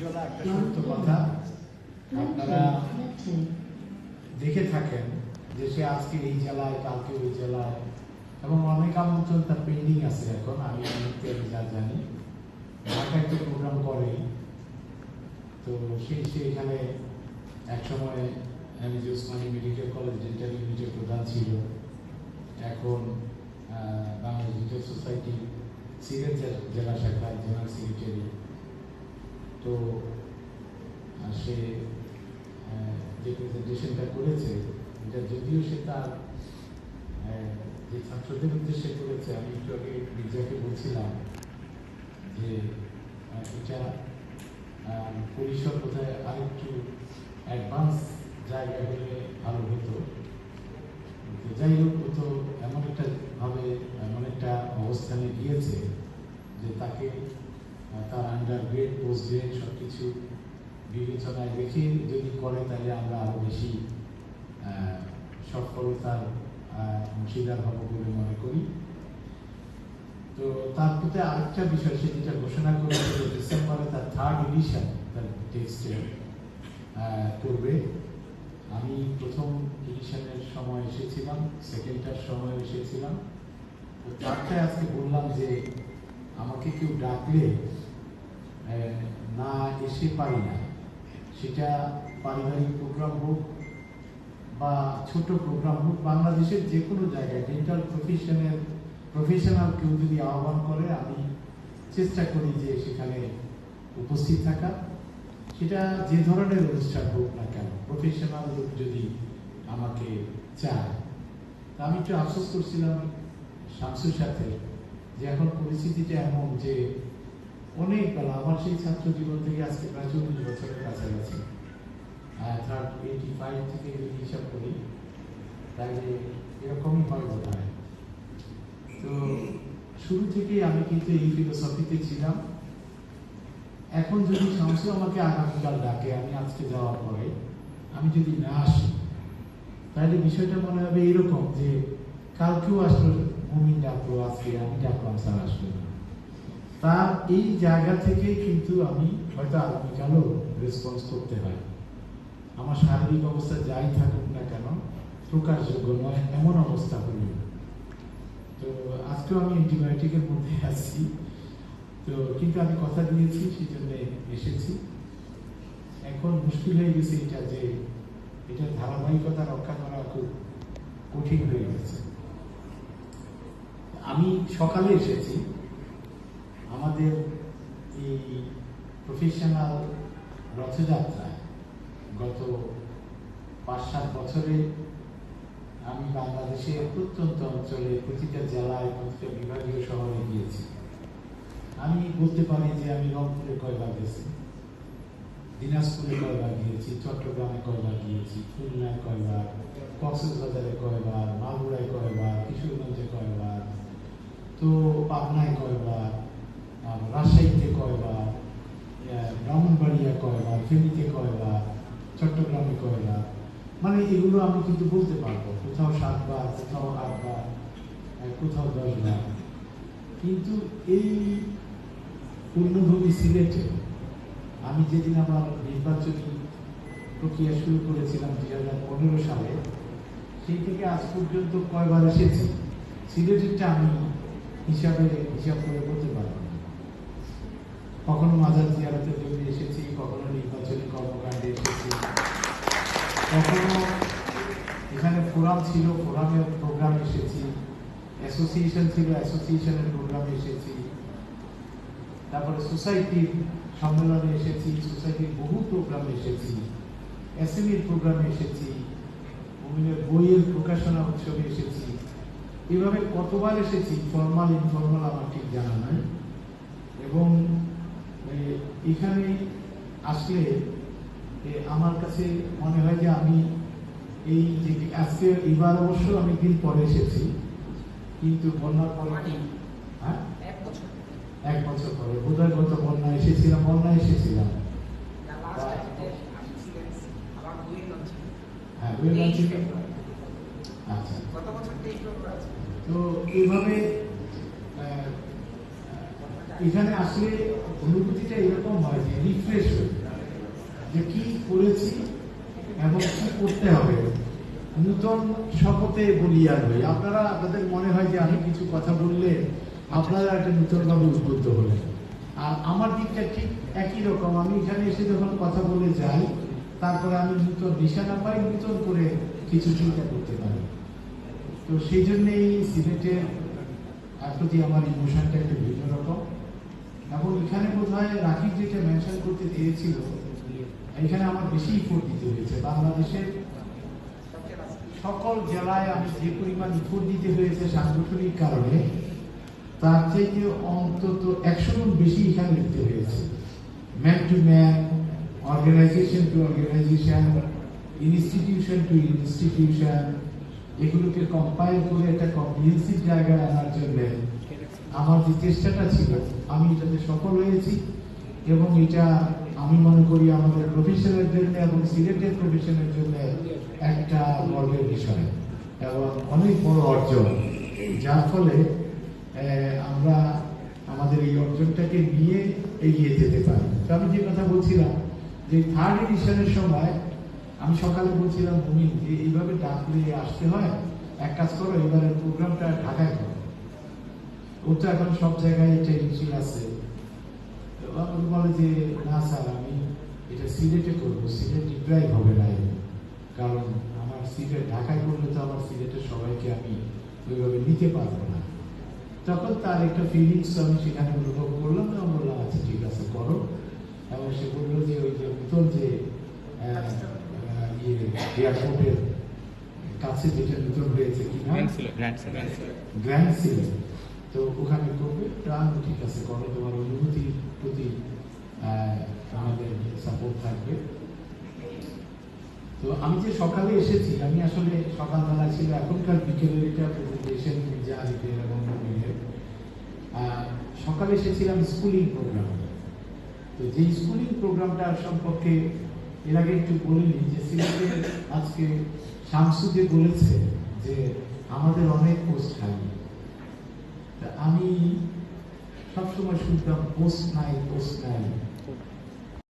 একটা সত্য কথা। আপনারা দেখে থাকেন যে সে আজকে এই জেলায়, কালকে ওই জেলায়, এবং অনেক আমন্ত্রণ তার পেন্ডিং আছে এখন, আমি অনেককে যা জানি। ঢাকায় তো প্রোগ্রাম করে। তো সে সে এখানে একসময় MAG Osmani medical college dental ইউনিটের প্রধান ছিল। এখন বাংলাদেশ সোসাইটি সিলেট জেলা শাখায় জেনারেল তো সে যে প্রেজেন্টেশনটা করেছে, এটা যদিও সে তার যে ছাত্রদের উদ্দেশ্যে করেছে, আমি একটু আগে মির্জাকে বলছিলাম যে এটা পরিসর বোধহয় আরেকটু অ্যাডভান্স জায়গা হলে ভালো হতো। যাই হোক তো এমন একটা ভাবে, এমন একটা অবস্থানে গিয়েছে। তার আন্ডার গ্রেড পোস্ট গ্রেড সব কিছু বিবেচনায় রেখে যদি করে তাহলে আমরা আরও বেশি সফলতার অংশীদার হব বলে মনে করি। তো তার প্রতি আরেকটা বিষয়, সে যেটা ঘোষণা করেছে ডিসেম্বরে তার থার্ড এডিশন তার টেক্সটে করবে আমি প্রথম এডিশনের সময় এসেছিলাম সেকেন্ডটার সময় এসেছিলাম। তো তারটায় আজকে বললাম যে, আমাকে কেউ ডাকলে না এসে পারি না। সেটা পারিবারিক প্রোগ্রাম হোক বা ছোট প্রোগ্রাম হোক, বাংলাদেশের যে কোনো জায়গায় ডেন্টাল প্রফেশনের প্রফেশনাল কেউ যদি আহ্বান করে, আমি চেষ্টা করি যে সেখানে উপস্থিত থাকা। সেটা যে ধরনের অনুষ্ঠান হোক না কেন প্রফেশনাল লোক যদি আমাকে চায়। তা আমি একটু আফসোস করছিলাম শামসুর সাথে যে এখন পরিস্থিতিটা এমন যে অনেক বেলা আমার সেই ছাত্র জীবন থেকে আজকে প্রায় চল্লিশ বছরের কাছাকাছি। থার্ড এইটি থেকে যদি হিসাব করি, তাহলে এরকমই হয় বোধ তো শুরু থেকেই আমি কিন্তু এই ফিলোসফিতে ছিলাম। এখন যদি শামসু আমাকে আগামীকাল ডাকে, আমি আজকে যাওয়ার পরে, আমি যদি না আসি, তাহলে বিষয়টা মনে হবে এরকম যে, কালকেও আসলো মুমিন ডাকলো, আজকে আমি ডাকলাম, স্যার আসলো। না। তার এই জায়গা থেকে কিন্তু আমি হয়তো আগামীকালও রেসপন্স করতে হয় আমার শারীরিক অবস্থা যাই থাকুক না কেন, প্রকাশযোগ্য নয়, এমন অবস্থা হল। তো আজকেও আমি অ্যান্টিবায়োটিকের মধ্যে আছি। তো কিন্তু আমি কথা দিয়েছি সেই জন্য এসেছি। এখন মুশকিল হয়ে গেছে এটা যে এটা ধারাবাহিকতা রক্ষা করা খুব কঠিন হয়ে গেছে। আমি সকালে এসেছি। আমাদের এই প্রফেশনাল রথযাত্রায় গত পাঁচ সাত বছরে আমি বাংলাদেশের প্রত্যন্ত অঞ্চলে প্রতিটা জেলায়, প্রতিটা বিভাগীয় শহরে গিয়েছি। আমি বলতে পারি যে আমি রংপুরে কয়বার গেছি, দিনাজপুরে কয়বার গিয়েছি, চট্টগ্রামে কয়বার গিয়েছি, খুলনায় কয়বার, কক্সবাজারে কয়বার, মাগুরায় কয়বার, কিশোরগঞ্জে কয়বার, তো পাবনায় কয়বার রাজশাহীতে কয়বার ব্রাহ্মণবাড়িয়া কয়বার ফেনীতে কয়বার চট্টগ্রামে কয়বার মানে এগুলো আমি কিন্তু বলতে পারব। কোথাও সাতবার কোথাও আটবার কোথাও দশবার কিন্তু এই পূর্ণভূমি সিলেটে আমি যেদিন আমার নির্বাচনী প্রক্রিয়া শুরু করেছিলাম দুই হাজার পনেরো সালে, সেই থেকে আজ পর্যন্ত কয়বার এসেছি। সিলেটেরটা আমি হিসাবে হিসাব করে বলতে পারব। কখনো মাজার জিয়ারতের জন্য এসেছি কখনো নির্বাচনী কর্মকাণ্ডে এসেছি। কখনো এখানে ফোরাম ছিল ফোরামের প্রোগ্রাম এসেছি। অ্যাসোসিয়েশন ছিল অ্যাসোসিয়েশনের প্রোগ্রামে এসেছি। তারপরে সোসাইটির সম্মেলনে এসেছি সোসাইটির বহু প্রোগ্রামে এসেছি। এসএমইর প্রোগ্রামে এসেছি। মুমিনের বইয়ের প্রকাশনা উৎসবে এসেছি। এভাবে কতবার এসেছি? ফর্মাল ইনফর্মাল আমার ঠিক জানা এ, এখানে আসলে আমার কাছে মনে হয় যে আমি এই যে আজকে এবার অবশ্য আমি দিন পরে এসেছি কিন্তু বন্যার পরে হ্যাঁ? এক বছর পরে। বোধহয় গত বন্যা এসেছিলাম বন্যা এসেছিলাম। হ্যাঁ আচ্ছা। তো এইভাবে এখানে আসলে অনুভূতিটা এরকম হয় যে রিফ্রেশ হয়ে যে কি করেছি এবং কি করতে হবে? নূতন শপথে বলিয়ান হই আপনারা, আপনাদের মনে হয় যে আমি কিছু কথা বললে আপনারা একটা নূতনভাবে উদ্বুদ্ধ হলেন। আর আমার দিকটা ঠিক একই রকম। আমি এখানে এসে যখন কথা বলে যাই, তারপরে আমি নূতন নিশানা পাই নূতন করে কিছু চিন্তা করতে পারি। তো সেই জন্যেই সিলেটের প্রতি আমার ইমোশনটা একটু ভিন্ন রকম। এবং এখানে বোধ হয় রাকিব যেটা মেনশন করতে চেয়েছিল এখানে আমার বেশি ইফোর্ট দিতে হয়েছে। বাংলাদেশের সকল জেলায় আমি যে পরিমাণ ইফোর্ট দিতে হয়েছে সাংগঠনিক কারণে, তার থেকে অন্তত একশো গুণ বেশি এখানে দিতে হয়েছে। Man to man organisation to organisation institution to institution এগুলোকে কম্পাইল করে একটা কম্প্রিহেন্সিভ জায়গায় আনার জন্য আমার যে চেষ্টাটা ছিল, আমি এটাতে সফল হয়েছি এবং এটা আমি মনে করি আমাদের প্রফেশনের জন্য এবং সিলেটের প্রফেশনের জন্য একটা গর্বের বিষয় এবং অনেক বড় অর্জন। যার ফলে আমরা আমাদের এই অর্জনটাকে নিয়ে এগিয়ে যেতে পারি। তো আমি যে কথা বলছিলাম যে থার্ড এডিশনের সময় আমি সকালে বলছিলাম, ভূমি, যে এইভাবে ডাকলে আসতে হয়, এক কাজ করো, এবারের প্রোগ্রামটা ঢাকায় করো। ওর তো এখন সব জায়গায় ট্রেনিং আছে। আমাকে বলে যে না স্যার আমি এটা সিলেটে করব। সিলেট ড্রাইভ হবে না। কারণ আমার সিলেট ঢাকায় করলে তো আমার সিলেটের সবাইকে আমি ওইভাবে নিতে পারব না। তখন তার একটা ফিলিংস আমি সেখানে অনুভব করলাম তো বললাম আচ্ছা ঠিক আছে করো। এবং সে বলল যে ওই যে নতুন যে ইয়ে এয়ারপোর্টের কাছে যেটা নতুন হয়েছে কিনা গ্র্যান্ড সিলেট তো ওখানে করবে প্রাণ ঠিক আছে করো তোমার অনুভূতির প্রতি আমাদের সাপোর্ট থাকবে। তো আমি যে সকালে এসেছি আমি আসলে সকালবেলা ছিল এখনকার বিকেলের এটা প্রেজেন্টেশন এবং নবীনের আহ, সকালে এসেছিলাম স্কুলিং প্রোগ্রাম তো যে স্কুলিং প্রোগ্রামটা সম্পর্কে এর আগে একটু বলিনি যে সিলেটের আজকে শামসু যে বলেছে যে আমাদের অনেক পোস্ট খালি। আমি সবসময় শুনতাম পোস্ট নাই পোস্ট নাই।